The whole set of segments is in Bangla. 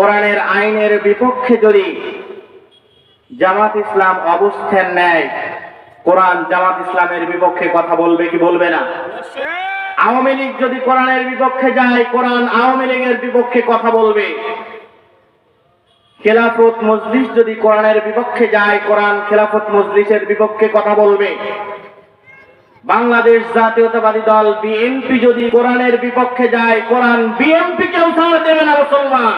কোরআনের আইনের বিপক্ষে যদি জামাত ইসলাম অবস্থান নেয়, কোরআন জামাত ইসলামের বিপক্ষে কথা বলবে কি বলবে না? আওয়ামী লীগ যদি কোরআনের বিপক্ষে যায়, কোরআন আওয়ামী লীগের বিপক্ষে কথা বলবে। খেলাফত মজলিস যদি কোরআনের বিপক্ষে যায়, কোরআন খেলাফত মজলিসের বিপক্ষে কথা বলবে। বাংলাদেশ জাতীয়তাবাদী দল বিএনপি যদি কোরআনের বিপক্ষে যায়, কোরআন বিএনপি কেউ ছাড় দেবে না মুসলমান।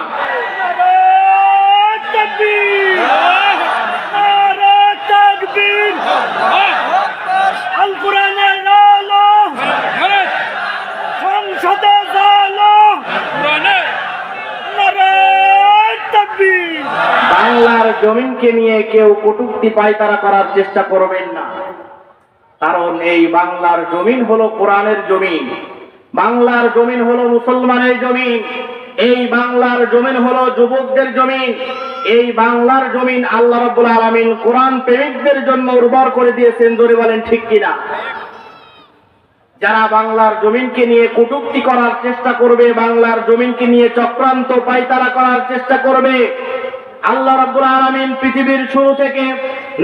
জমিনকে নিয়ে কেউ কটূক্তি পায়তারা করার চেষ্টা করবেন না। কারণ এই বাংলার জমিন হলো কোরআনের জমিন। বাংলার জমিন হলো মুসলমানের জমিন। এই বাংলার জমিন হলো যুবকদের জমিন। এই বাংলার জমিন আল্লাহ রব্বুল আলমিন কোরআন প্রেমিকদের জন্য উর্বর করে দিয়েছেন ধরে বলেন ঠিক কিনা? যারা বাংলার জমিনকে নিয়ে কটূক্তি করার চেষ্টা করবে, বাংলার জমিনকে নিয়ে চক্রান্ত পায়তারা করার চেষ্টা করবে আল্লাহ রাব্বুল আলামিন পৃথিবীর শুরু থেকে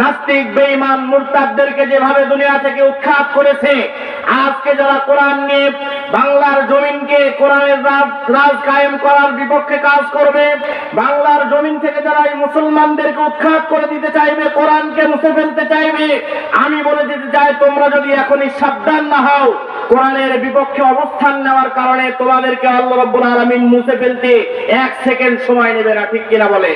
নাস্তিক, বেঈমান, মুরতাদদেরকে যেভাবে দুনিয়া থেকে উৎখাত করেছে, আজকে যারা কোরআন নিয়ে বাংলার জমিনকে কোরআনের রাজ রাজ কায়েম করার বিপক্ষে কাজ করবে, বাংলার জমিন থেকে যারা এই মুসলমানদেরকে উৎখাত করে দিতে চাইবে, কোরআনকে মুছে ফেলতে চাইবে, আমি বলে দিতে চাই, তোমরা যদি এখনই সাবধান না হও কোরআনের বিপক্ষে অবস্থান নেওয়ার কারণে তোমাদেরকে আল্লাহ রব্বুল আলমিন মুছে ফেলতে এক সেকেন্ড সময় নেবে না, ঠিক কিনা বলে?